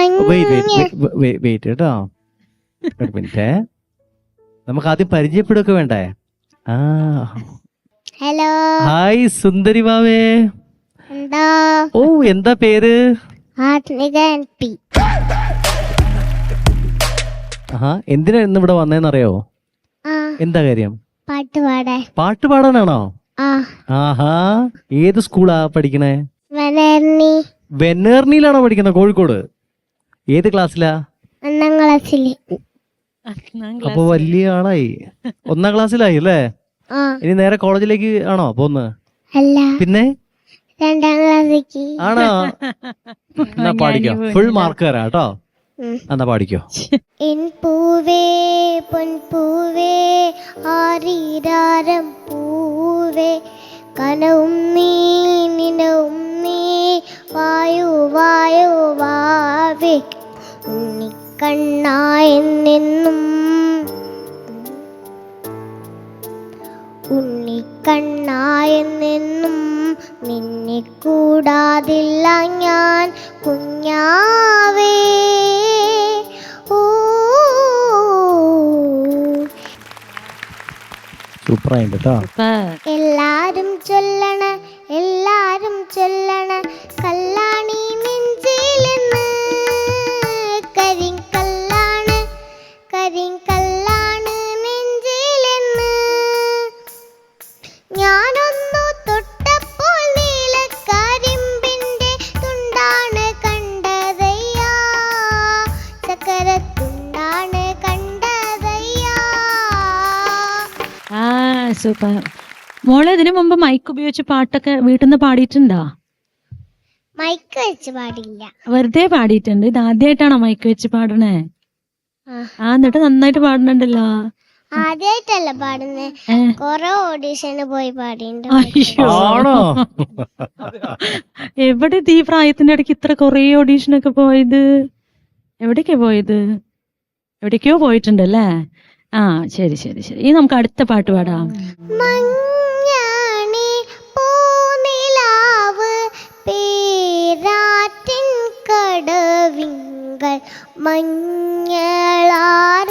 Wait wait കേട്ടോ. ഒരു minute നമുക്ക് ആദ്യം പരിചയപ്പെടുകയൊക്കെ വേണ്ടേ? ആ. ഹലോ ഹായ് സുന്ദരി എന്താ? ഓ എന്താ പേര്? ആഹാ എന്തിനാ ഇന്ന് ഇവിടെ വന്നേന്നറിയോ എന്താ കാര്യം? പാട്ട് പാടാൻ. പാട്ട് പാടാനാണോ? ആ. ആഹാ ഏത് സ്കൂളാ പഠിക്കണേ? വെനേർണിയിലാണോ പഠിക്കുന്നത് കോഴിക്കോട്? ഏത് ക്ലാസ്സിലാ? ഒന്നാം ക്ലാസ്സിൽ. അപ്പൊ വലിയ ആളായി. ഒന്നാം ക്ലാസ്സിലായി അല്ലേ? ആ. ഇനി നേരെ കോളേജിലേക്ക് ആണോ പോന്ന്? അല്ല. പിന്നെ? രണ്ടാം ക്ലാസ്സിക്ക് ആണോ? എന്നാ പാടിക്കോ. ഫുൾ മാർക്ക് തരാം കേട്ടോ. എന്നാ പാടിക്കോ. എൻ പൂവേ പൊൻപൂവേ ആരീരാരം പൂവേ കനവും നീ നിനവും നീ വായു വായു വാവേ ഉണ്ണിക്കണ്ണായെന്നെന്നും ഉണ്ണിക്കണ്ണായെന്നെന്നും നിന്നെ കൂടാതില്ല ഞാൻ കുഞ്ഞാവേ. ഓ. സൂപ്പറായിട്ട് കേട്ടോ എല്ലാരും ചൊല്ലണ എല്ലാരും ചൊല്ലണ കണ്ടതയ്യാ. ആ സൂപ്പർ. മോളെ ഇതിനു മുമ്പ് മൈക്ക് ഉപയോഗിച്ച് പാട്ടൊക്കെ വീട്ടിൽ നിന്ന് പാടിയിട്ടുണ്ടോ? മൈക്ക് വെച്ച് പാടില്ല. വെറുതെ പാടിയിട്ടുണ്ട്. ഇത് ആദ്യമായിട്ടാണോ മൈക്ക് വെച്ച് പാടണേ? ആ. എന്നിട്ട് നന്നായിട്ട് പാടുന്നുണ്ടല്ലോ ആദ്യമായിട്ടല്ല പാടുന്നേ. കൊറേ ഓഡീഷന് പോയി പാടിയിട്ടുണ്ട്. അയ്യോ. ആണോ? എവിടെ ഈ പ്രായത്തിന്റെ ഇടയ്ക്ക് ഇത്ര കൊറേ ഓഡീഷൻ ഒക്കെ പോയത്? എവിടേക്കാ പോയത്? എവിടേക്കോ പോയിട്ടുണ്ടല്ലേ? ആ ശരി ശരി ശരി. ഇനി നമുക്ക് അടുത്ത പാട്ട് പാടാം. മഞ്ഞളാര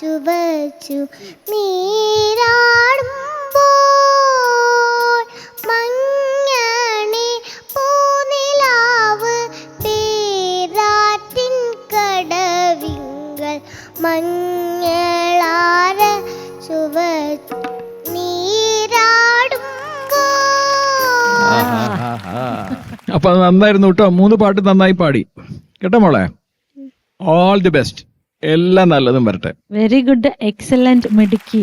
ചുവച്ചു നീരാടുമ്പോൾ മഞ്ഞളാര ചുവ അപ്പൊ അത് നന്നായിരുന്നു കേട്ടോ. മൂന്ന് പാട്ട് നന്നായി പാടി. കേട്ടോ മോളെ? ഓൾ ദി ബെസ്റ്റ് എല്ലാം നല്ലതും വരട്ടെ. വെരി ഗുഡ് എക്സലന്റ് മിടുക്കി.